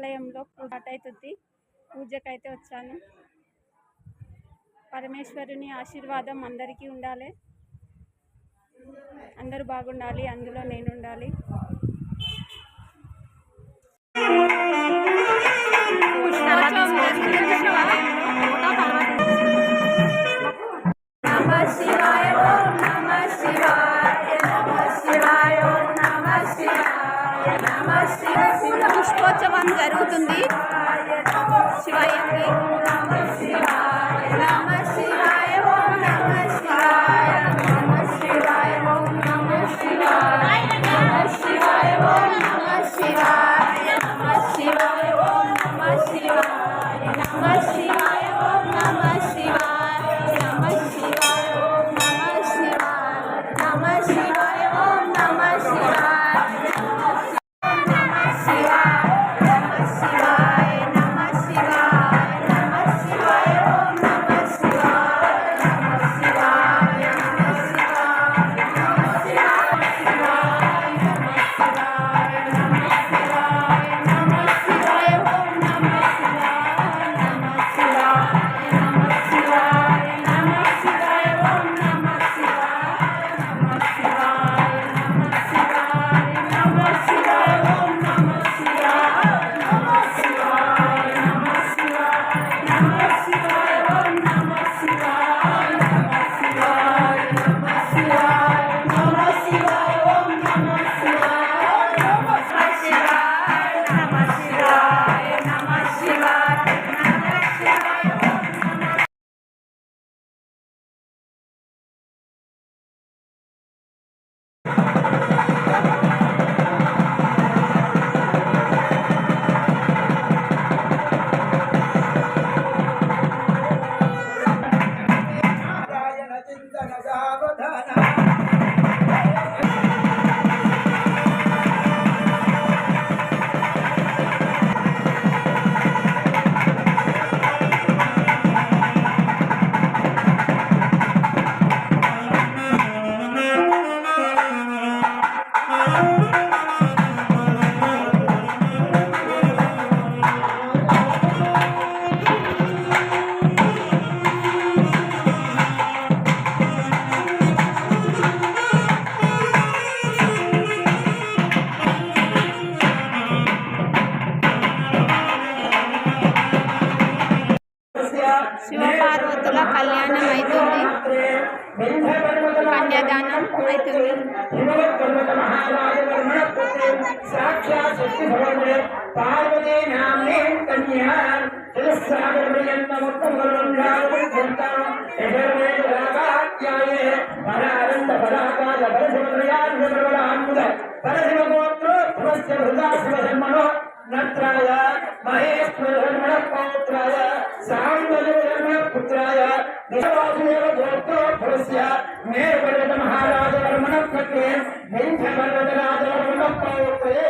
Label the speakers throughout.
Speaker 1: ఆలయంలో పూజ అవుతుంది. పూజకైతే వచ్చాను. పరమేశ్వరుని ఆశీర్వాదం అందరికీ ఉండాలి. అందరూ బాగుండాలి అందులో నేను ఉండాలి జరుగుతుంది. శివాయంకి. శివపార్వతుల కళ్యాణం అవుతుంది కన్యాదానం అవుతుంది
Speaker 2: పార్వతీ నామే కన్యా నత్రాయ మహేశ్వర పౌత్రాయ సాంబలివర్మ పుత్రాయ దేవాసుదేవ గోత్ర పురస్య మేరుపర్వత మహారాజ వర్మణ కట్టే మెంథ పర్వత రాజ వర్మణ పౌత్రే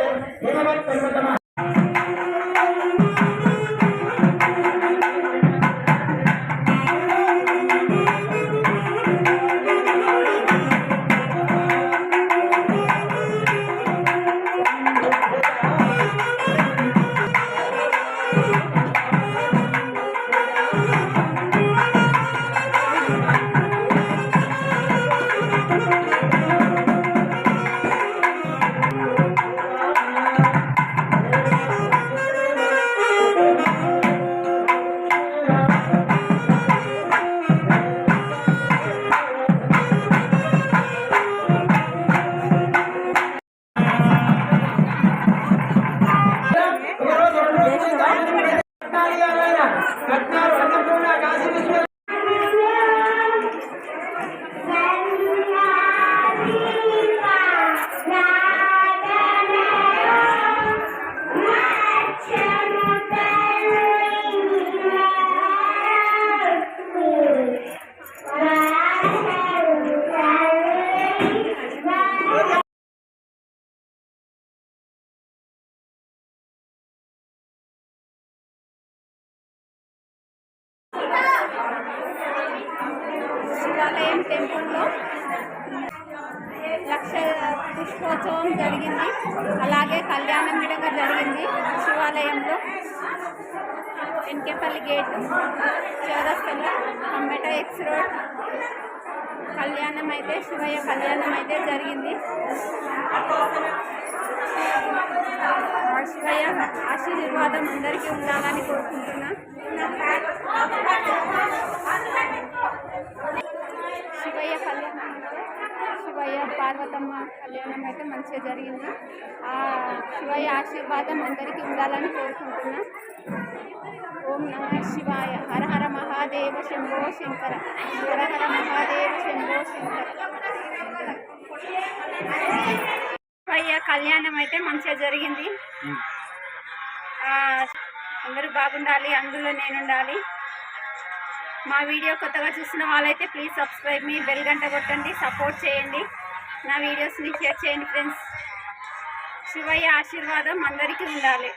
Speaker 1: శివాలయం టెంపుల్లో లక్ష పుష్పోత్సవం జరిగింది. అలాగే కళ్యాణం విధంగా జరిగింది శివాలయంలో. ఎన్కేపల్లి గేటు చౌరస్తలో అంబేట ఎక్స్ రోడ్ కళ్యాణం అయితే శివయ్య కళ్యాణం అయితే జరిగింది. శివయ్య ఆశీర్వాదం అందరికీ ఉండాలని కోరుకుంటున్నాను శివయ్య కళ్యాణం అయితే శివయ్య పార్వతమ్మ కళ్యాణం అయితే మంచిగా జరిగింది. ఆ శివయ్య ఆశీర్వాదం అందరికీ ఉండాలని కోరుకుంటున్నా. ఓం నమ శివాయ. హర హర మహాదేవ శంభో శంకర. హర హర మహాదేవ శంభో శంకర. శివయ్య కళ్యాణం అయితే మంచిగా జరిగింది. అందరూ బాగుండాలి అందులో నేను ఉండాలి మా వీడియో కొత్తగా చూసిన వాళ్ళైతే ప్లీజ్ సబ్స్క్రైబ్ మీ బెల్ గంట కొట్టండి సపోర్ట్ చేయండి. నా వీడియోస్ని షేర్ చేయండి ఫ్రెండ్స్. శివయ్య ఆశీర్వాదం అందరికీ ఉండాలి.